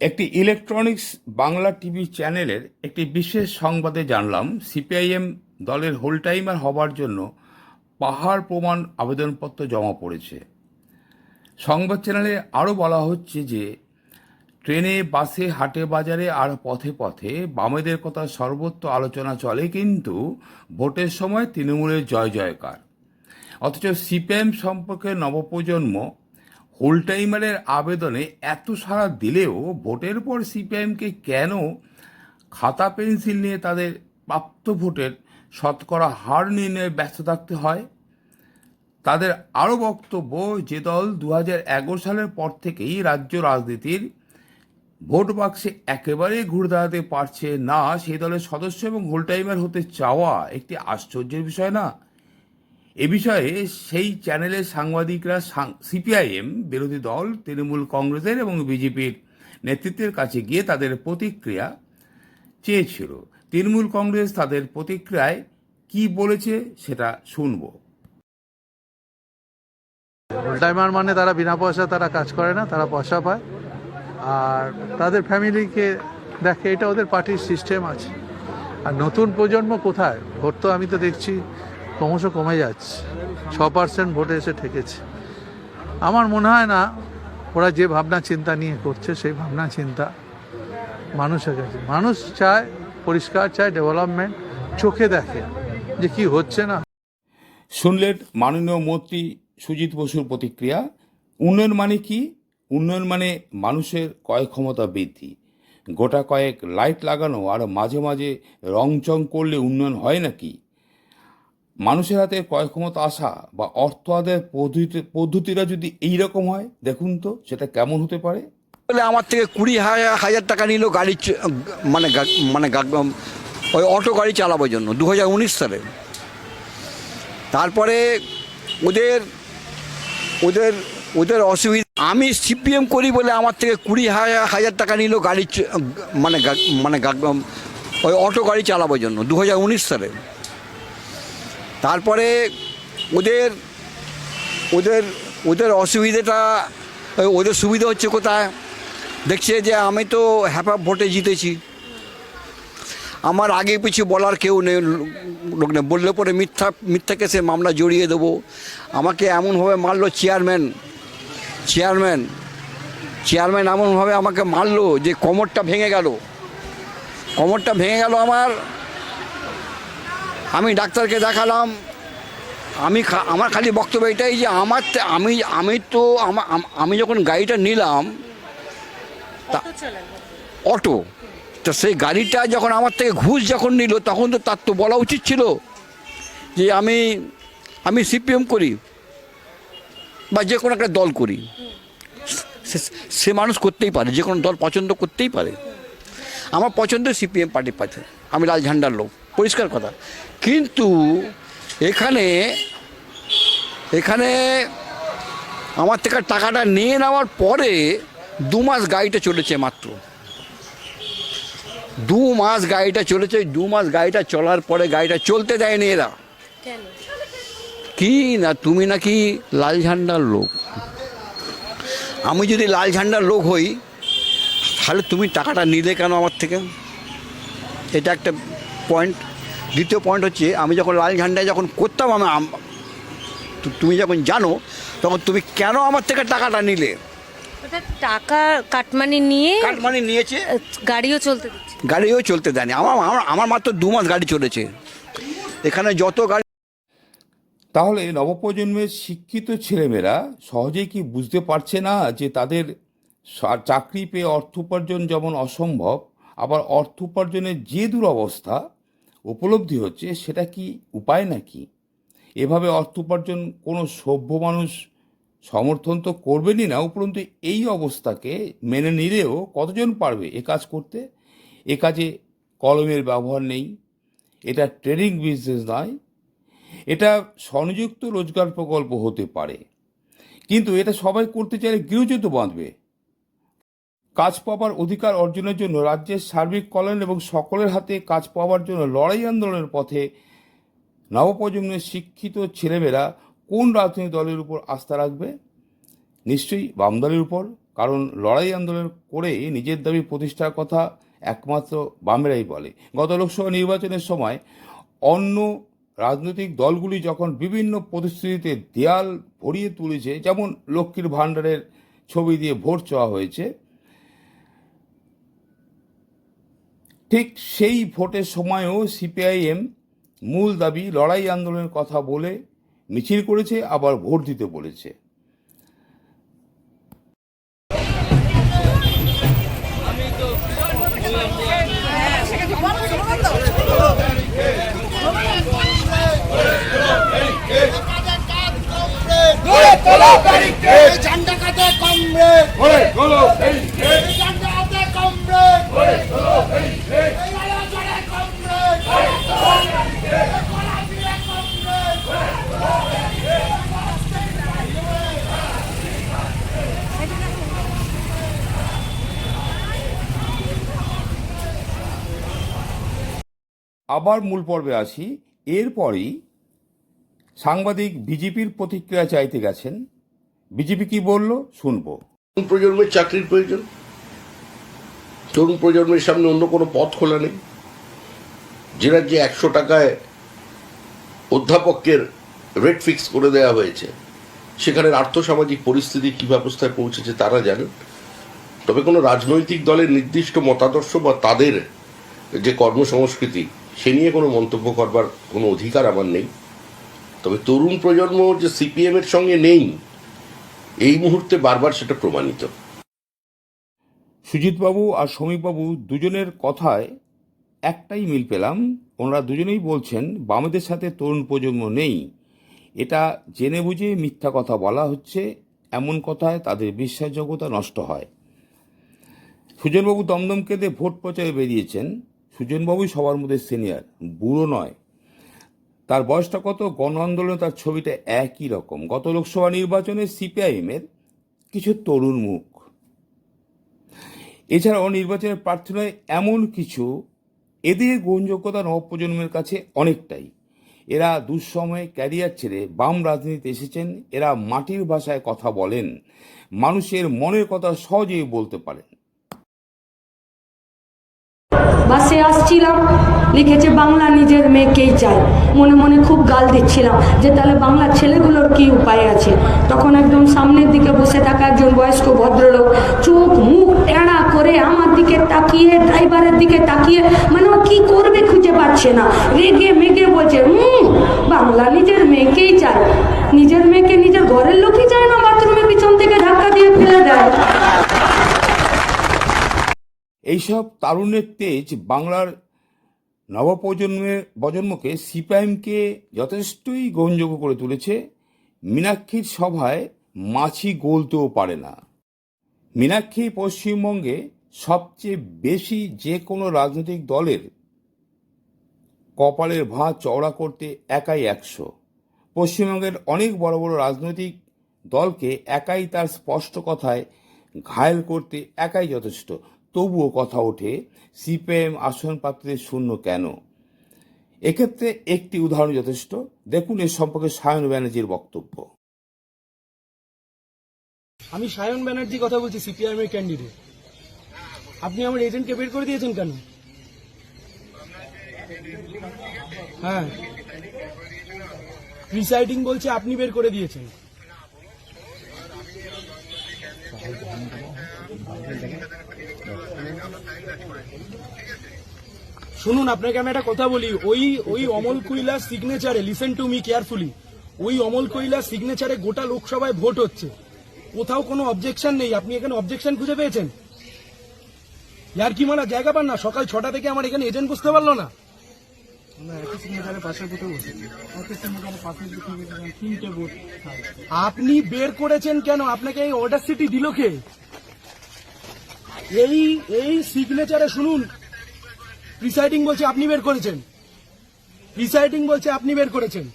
একটি electronics Bangla TV চ্যানেলের একটি বিশেষ সংবাদে জানলাম সিপিআইএম দলের হোল টাইমার হবার জন্য পাহাড় প্রমাণ আবেদনপত্র জমা পড়েছে। সংবাদ চ্যানেলে আরও বলা হচ্ছে যে, ট্রেনে, বাসে, হাটে, বাজারে আর পথে পথে বামেদের কথা সর্বত্র আলোচনা চলে, কিন্তু ভোটের সময় তৃণমূলের জয় জয়কার। অথচ সিপিএম সম্পর্কে নবপ্রজন্ম হোল টাইমারের আবেদনে এত সাড়া দিলেও ভোটের পর সিপিআইএমকে কেন খাতা পেন্সিল নিয়ে তাদের প্রাপ্ত ভোটের শতকরা হার নির্ণয়ে ব্যস্ত থাকতে হয়? তাদের আরও বক্তব্য, যে দল দু হাজার এগারো সালের পর থেকেই রাজ্য রাজনীতির ভোট বাক্সে একেবারেই ঘুরে দাঁড়াতে পারছে না, সেই দলের সদস্য এবং হোল টাইমার হতে চাওয়া একটি আশ্চর্যের বিষয় না? এ বিষয়ে সেই চ্যানেলের সাংবাদিকরা সিপিআইএম, বিরোধী দল, তৃণমূল কংগ্রেসের এবং বিজেপির নেতৃত্বের কাছে গিয়ে তাদের প্রতিক্রিয়া চেয়েছিল। তৃণমূল কংগ্রেস তাদের প্রতিক্রিয়ায় কি বলেছে সেটা শুনব। ফুল মানে তারা বিনা পয়সা তারা কাজ করে না, তারা পয়সা পায়। আর তাদের ফ্যামিলিকে দেখে এটা ওদের পার্টির সিস্টেম আছে। আর নতুন প্রজন্ম কোথায়? ভোট তো আমি তো দেখছি। ক্রমশ কমে যাচ্ছে। ছ পার্সেন্ট ভোটে এসে ঠেকেছে। আমার মনে হয় না, ওরা যে ভাবনা চিন্তা নিয়ে করছে, সেই ভাবনা চিন্তা মানুষের কাছে। মানুষ চায় পরিষ্কার, চায় ডেভেলপমেন্ট চোখে দেখে যে কি হচ্ছে না। শুনলেন মাননীয় মন্ত্রী সুজিত বসুর প্রতিক্রিয়া। উন্নয়ন মানে কি? উন্নয়ন মানে মানুষের ক্রয় ক্ষমতা বৃদ্ধি। গোটা কয়েক লাইট লাগানো আর মাঝে মাঝে রং চং করলে উন্নয়ন হয় নাকি? মানুষের হাতে ক্রয় ক্ষমতা আসা বা অর্থ আদায়ের পদ্ধতি পদ্ধতিটা যদি এই রকম হয়, দেখুন তো সেটা কেমন হতে পারে? বলে আমার থেকে কুড়ি হাজার টাকা নিল গাড়ি মানে মানে ওই অটো গাড়ি চালাবার জন্য দু হাজার উনিশ সালে। তারপরে ওদের ওদের ওদের অসুবিধা আমি সিপিএম করি বলে আমার থেকে কুড়ি হাজার টাকা নিল গাড়ি মানে মানে ওই অটো গাড়ি চালাবার জন্য দু হাজার উনিশ সালে। তারপরে ওদের ওদের ওদের অসুবিধাটা, ওদের সুবিধা হচ্ছে কোথায়? দেখছে যে আমি তো হ্যাপা ভোটে জিতেছি। আমার আগে পিছু বলার কেউ নেই, লোক নেই। বললে পরে মিথ্যা মিথ্যা কেসে মামলা জড়িয়ে দেবো। আমাকে এমনভাবে মারলো চেয়ারম্যান চেয়ারম্যান চেয়ারম্যান এমনভাবে আমাকে মারলো যে কোমরটা ভেঙে গেল। কোমরটা ভেঙে গেল আমার আমি ডাক্তারকে দেখালাম। আমি আমার খালি বক্তব্য এটাই যে আমার আমি আমি তো আমা- আমি যখন গাড়িটা নিলাম তা অটো তো সেই গাড়িটা যখন আমার থেকে ঘুষ যখন নিল তখন তো তার তো বলা উচিত ছিল যে আমি আমি সিপিএম করি বা যে কোনো একটা দল করি। সে- সে মানুষ করতেই পারে যে কোনো দল পছন্দ করতেই পারে। আমার পছন্দ সিপিএম পার্টি পাচ্ছে আমি লাল ঝান্ডার লোক। পরিষ্কার কথা। কিন্তু এখানে এখানে আমার থেকে টাকাটা নিয়ে নেওয়ার পরে দু মাস গাড়িটা চলেছে মাত্র। দু মাস গাড়িটা চলেছে দু মাস গাড়িটা চলার পরে গাড়িটা চলতে দেয়নি এরা। কি না তুমি নাকি লাল ঝান্ডার লোক। আমি যদি লাল ঝান্ডার লোক হই তাহলে তুমি টাকাটা নিলে কেন আমার থেকে? এটা একটা পয়েন্ট দ্বিতীয় পয়েন্ট হচ্ছে আমি যখন লাল ঝান্ডায় যখন করতাম আমি তুমি যখন জানো তখন তুমি কেন আমার থেকে টাকাটা নিলে? টাকা কাটমানি নিয়ে কার মানে নিয়েছে গাড়িও চলতে গাড়িও চলতে দেয়নি। আমার আমার আমার মাত্র দু মাস গাড়ি চলেছে। এখানে যত গাড়ি তাহলে নবপ্রজন্মের শিক্ষিত ছেলেমেয়েরা সহজেই কি বুঝতে পারছে না যে তাদের চাকরি পেয়ে অর্থ উপার্জন যেমন অসম্ভব আবার অর্থ উপার্জনের যে দুরবস্থা উপলব্ধি হচ্ছে, সেটা কি উপায় নাকি? এভাবে অর্থ উপার্জন কোনো সভ্য মানুষ সমর্থন তো করবেনই না, উপরন্তু এই অবস্থাকে মেনে নিলেও কতজন পারবে এ কাজ করতে? এ কাজে কলমের ব্যবহার নেই, এটা ট্রেডিং বিজনেস নয়, এটা স্বনিযুক্ত রোজগার প্রকল্প হতে পারে। কিন্তু এটা সবাই করতে চাইলে গৃহযুদ্ধ বাঁধবে। কাজ পাওয়ার অধিকার অর্জনের জন্য রাজ্যের সার্বিক কল্যাণ এবং সকলের হাতে কাজ পাওয়ার জন্য লড়াই আন্দোলনের পথে নবপ্রজন্মের শিক্ষিত ছেলেমেয়েরা কোন রাজনৈতিক দলের উপর আস্থা রাখবে? নিশ্চয়ই বাম দলের উপর, কারণ লড়াই আন্দোলন করে নিজের দাবি প্রতিষ্ঠার কথা একমাত্র বামেরাই বলে। গত লোকসভা নির্বাচনের সময় অন্য রাজনৈতিক দলগুলি যখন বিভিন্ন প্রতিশ্রুতিতে দেয়াল ভরিয়ে তুলেছে, যেমন লক্ষ্মীর ভাণ্ডারের ছবি দিয়ে ভোট চাওয়া হয়েছে ঠিক সেই ভোটের সময়ও সিপিআইএম মূল দাবি লড়াই আন্দোলনের কথা বলে মিছিল করেছে, আবার ভোট দিতে বলেছে। ঝান্ডা আবার মূল পর্বে আসি। এরপরই সাংবাদিক বিজেপির প্রতিক্রিয়া চাইতে গেছেন। বিজেপি কি বলল? শুনব। তরুণ প্রজন্মের চাকরির প্রয়োজন। তরুণ প্রজন্মের সামনে অন্য কোনো পথ খোলা নেই। যে রাজ্যে একশো টাকায় অধ্যাপকের রেট ফিক্স করে দেওয়া হয়েছে, সেখানের আর্থসামাজিক পরিস্থিতি কী ব্যবস্থায় পৌঁছেছে তারা জানেন তবে কোনো রাজনৈতিক দলের নির্দিষ্ট মতাদর্শ বা তাদের যে কর্মসংস্কৃতি সে নিয়ে কোনো মন্তব্য করবার কোনো অধিকার আমার নেই। তবে তরুণ প্রজন্ম যে সিপিএম এর সঙ্গে নেই, এই মুহূর্তে বারবার সেটা প্রমাণিত। সুজিতবাবু আর সমীপবাবু দুজনের কথায় একটাই মিল পেলাম। ওনারা দুজনেই বলছেন, বামেদের সাথে তরুণ প্রজন্ম নেই। এটা জেনে বুঝে মিথ্যা কথা বলা হচ্ছে, এমন কথায় তাদের বিশ্বাসযোগ্যতা নষ্ট হয়। সুজনবাবু দমদম কেঁদে ভোট প্রচারে বেরিয়েছেন। সুজনবাবুই সবার মধ্যে সিনিয়র, বুড়ো নয়। তার বয়সটা কত? গণ আন্দোলনে তার ছবিটা একই রকম। গত লোকসভা নির্বাচনে সিপিআইএমের কিছু তরুণ মুখ। এছাড়াও নির্বাচনের প্রার্থনায় এমন কিছু এদের গ্রহণযোগ্যতা নবপ্রজন্মের কাছে অনেকটাই। এরা দুঃসময়ে ক্যারিয়ার ছেড়ে বাম রাজনীতিতে এসেছেন, এরা মাটির ভাষায় কথা বলেন, মানুষের মনের কথা সহজেই বলতে পারেন। বাসে আসছিলাম, লিখেছে, বাংলা নিজের মেয়েকেই চাই। মনে মনে খুব গাল দিচ্ছিলাম যে, তাহলে বাংলা ছেলেগুলোর কি উপায় আছে? তখন একদম সামনের দিকে বসে থাকা একজন বয়স্ক ভদ্রলোক চোখ মুখ টেড়া করে আমার দিকে তাকিয়ে, ড্রাইভারের দিকে তাকিয়ে মানে ও কি করবে খুঁজে পাচ্ছে না। রেগে মেগে বলছে, হুম, বাংলা নিজের মেয়েকেই চায় নিজের মেয়েকে নিজের ঘরের লোকই চায় না বাথরুমে পিছন থেকে ধাক্কা দিয়ে ফেলে দেয় এইসব তারুণ্যের তেজ বাংলার নবপ্রজন্মের, প্রজন্মকে সিপিআইএমকে যথেষ্টই গ্রহণযোগ্য করে তুলেছে। মীনাক্ষীর সভায় মাছি গলতেও পারে না। মীনাক্ষী পশ্চিমবঙ্গে সবচেয়ে বেশি যে কোনো রাজনৈতিক দলের কপালের ভাঁ চওড়া করতে একাই একশো। পশ্চিমবঙ্গের অনেক বড় বড় রাজনৈতিক দলকে একাই তার স্পষ্ট কথায় ঘায়েল করতে একাই যথেষ্ট। তবুও কথা ওঠে সিপিএম আসন প্রাপ্তিদের শূন্য কেন? এক্ষেত্রে একটি উদাহরণ যথেষ্ট। দেখুন এর সম্পর্কে সায়ন ব্যানার্জির বক্তব্য। আমি সায়ন ব্যানার্জি কথা বলছি, সিপিআইএম এর ক্যান্ডিডেট আপনি আমার এজেন্টকে বের করে দিয়েছেন কেন? হ্যাঁ। প্রিসাইডিং বলছে আপনি বের করে দিয়েছেন। শুনুন আপনাকে আমি একটা কথা বলি। ওই ওই অমল কৈলাস সিগনেচারে লিসেন টু মি কেয়ারফুলি ওই অমল কৈলাস সিগনেচারে গোটা লোকসভায় ভোট হচ্ছে। কোথাও কোনো অবজেকশন নেই। আপনি এখানে অবজেকশন খুঁজে পেয়েছেন? ইয়ার কি মানা? জায়গা পান না? সকাল ছটা থেকে আমার এখানে এজেন্ট বুঝতে পারল না। আপনি বের করেছেন কেন? আপনাকে এই অর্ডার সিটি দিল কে? এই এই সিগনেচারে শুনুন। প্রিসাইডিং বলছে আপনি বের করেছেন। প্রিসাইডিং বলছে আপনি বের করেছেন।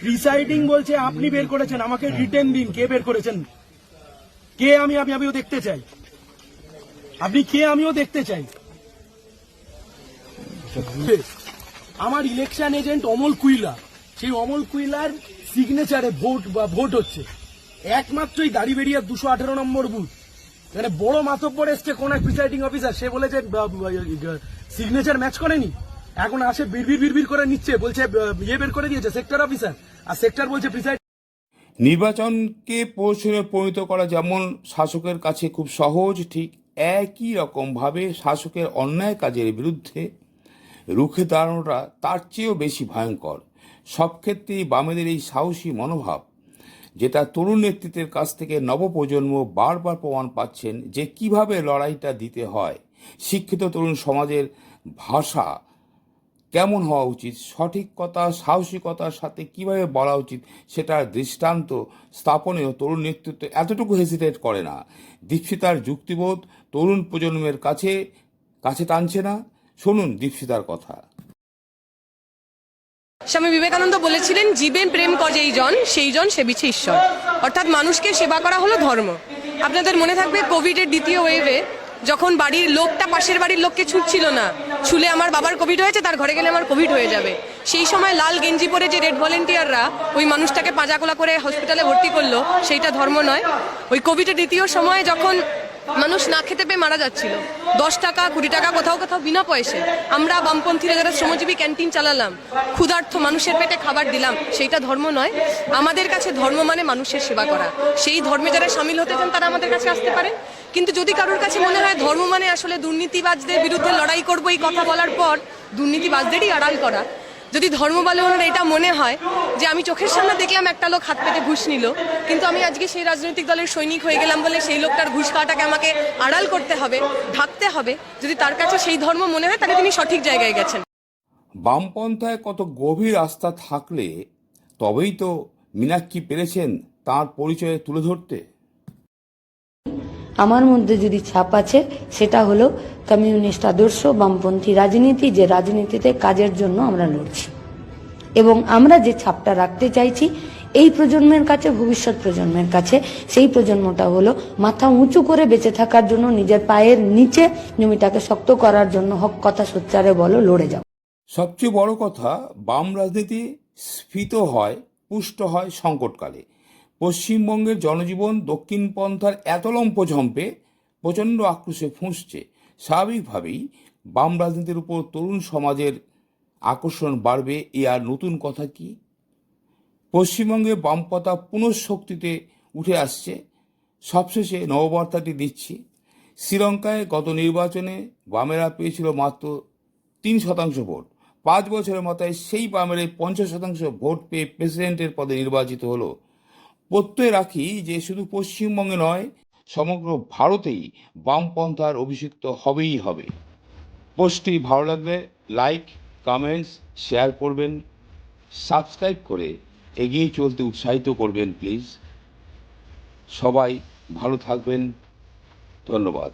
প্রিসাইডিং বলছে আপনি বের করেছেন। আমাকে রিটেন দিন, কে বের করেছেন? কে আমি আমি, আমিও দেখতে চাই। আপনি কে, আমিও দেখতে চাই। আমার ইলেকশন এজেন্ট অমল কুইলা। সেই অমল কুইলার সিগনেচারে ভোট বা ভোট হচ্ছে। একমাত্রই দাড়ি বেরিয়ে দুশো আঠেরো নম্বর বুথ মানে বড় মাতব্বর এসছে কোন এক প্রিসাইডিং অফিসার সে বলেছে সিগনেচার ম্যাচ করেনি? এখন আসে বিড়বিড় বিড়বিড় করে নিচ্ছে, বলছে ইয়ে বের করে দিয়েছে সেক্টর অফিসার আর সেক্টর বলছে প্রিসাইড নির্বাচনকে পৌঁছনে পরিণত করা যেমন শাসকের কাছে খুব সহজ, ঠিক একই রকমভাবে শাসকের অন্যায় কাজের বিরুদ্ধে রুখে দাঁড়ানোটা তার চেয়েও বেশি ভয়ঙ্কর। সব ক্ষেত্রেই বামেদের এই সাহসী মনোভাব যেটা তরুণ নেতৃত্বের কাছ থেকে নবপ্রজন্ম বারবার প্রমাণ পাচ্ছেন যে কীভাবে লড়াইটা দিতে হয়। শিক্ষিত তরুণ সমাজের ভাষা কেমন হওয়া উচিত? সঠিক কথা, সাহসিকতার সাথে কীভাবে বলা উচিত? সেটার দৃষ্টান্ত স্থাপনেও তরুণ নেতৃত্ব এতটুকু হেসিটেট করে না। দীপশিতার যুক্তিবোধ তরুণ প্রজন্মের কাছে কাছে টানছে না। শুনুন দীপশিতার কথা। স্বামী বিবেকানন্দ বলেছিলেন জীবে প্রেম কজেই জন সেই জন সেবিছে ঈশ্বর। অর্থাৎ মানুষকে সেবা করা হলো ধর্ম। আপনাদের মনে থাকবে কোভিডের দ্বিতীয় ওয়েভে যখন বাড়ির লোকটা পাশের বাড়ির লোককে ছুটছিল না, ছুলে আমার বাবার কোভিড হয়েছে, তার ঘরে গেলে আমার কোভিড হয়ে যাবে। সেই সময় লাল গেঞ্জি পরে যে রেড ভলেন্টিয়াররা ওই মানুষটাকে পাঁজাকোলা করে হসপিটালে ভর্তি করল, সেইটা ধর্ম নয়। ওই কোভিডের দ্বিতীয় সময় যখন মানুষ না খেতে পেয়ে মারা যাচ্ছিল। দশ টাকা, কুড়ি টাকা, কোথাও কোথাও বিনা পয়সায়। আমরা বামপন্থীরা যারা শ্রমজীবী ক্যান্টিন চালালাম। ক্ষুধার্থ মানুষের পেটে খাবার দিলাম। সেইটা ধর্ম নয়। আমাদের কাছে ধর্ম মানে মানুষের সেবা করা। সেই ধর্মে যারা সামিল হতে চান, তারা আমাদের কাছে আসতে পারেন। কিন্তু যদি কারোর কাছে মনে হয় ধর্ম মানে আসলে দুর্নীতিবাজদের বিরুদ্ধে লড়াই করব এই কথা বলার পর, দুর্নীতিবাজদেরই আড়াল করা। যদি ধর্ম বলে ওনার এটা মনে হয় যে আমি চোখের সামনে দেখলাম একটা লোক হাত পেতে ঘুষ নিল, কিন্তু আমি আজকে সেই রাজনৈতিক দলের সৈনিক হয়ে গেলাম বলে সেই লোকটার ঘুষ খাওয়াটাকে আমাকে আড়াল করতে হবে, ঢাকতে হবে, যদি তার কাছে সেই ধর্ম মনে হয় তাহলে তিনি সঠিক জায়গায় গেছেন। বামপন্থায় কত গভীর আস্থা থাকলে তবেই তো মীনাক্ষী পেরেছেন তার পরিচয়ে তুলে ধরতে। আমার মধ্যে যদি ছাপ আছে, সেটা হলো কমিউনিস্ট আদর্শ, বামপন্থী রাজনীতি, যে রাজনীতিতে কাজের জন্য আমরা লড়ছি। এবং আমরা যে ছাপটা রাখতে চাইছি, এই প্রজন্মের কাছে, ভবিষ্যৎ প্রজন্মের কাছে, সেই প্রজন্মটা হলো মাথা উঁচু করে বেঁচে থাকার জন্য, নিজের পায়ের নিচে জমিটাকে শক্ত করার জন্য, হক কথা সোচ্চারে বলো, লড়ে যাও। সবচেয়ে বড় কথা, বাম রাজনীতি স্ফীত হয়, পুষ্ট হয় সংকটকালে। পশ্চিমবঙ্গের জনজীবন দক্ষিণ পন্থার এত লম্পঝম্পে প্রচণ্ড আক্রোশে ফুঁসছে। স্বাভাবিকভাবেই বাম রাজনীতির উপর তরুণ সমাজের আকর্ষণ বাড়বে, এ আর নতুন কথা কি? পশ্চিমবঙ্গে বামপন্থা পুনঃশক্তিতে উঠে আসছে। সবশেষে নববার্তাটি দিচ্ছি। শ্রীলঙ্কায় গত নির্বাচনে বামেরা পেয়েছিল মাত্র তিন শতাংশ ভোট। পাঁচ বছরের মাথায় সেই বামের পঞ্চাশ শতাংশ ভোট পেয়ে প্রেসিডেন্টের পদে নির্বাচিত হলো। প্রত্যয় রাখি যে শুধু পশ্চিমবঙ্গে নয়, সমগ্র ভারতেই বামপন্থার অভিষিক্ত হবেই হবে। পোস্টটি ভালো লাগলে লাইক, কমেন্টস, শেয়ার করবেন, সাবস্ক্রাইব করে এগিয়ে চলতে উৎসাহিত করবেন প্লিজ। সবাই ভালো থাকবেন। ধন্যবাদ।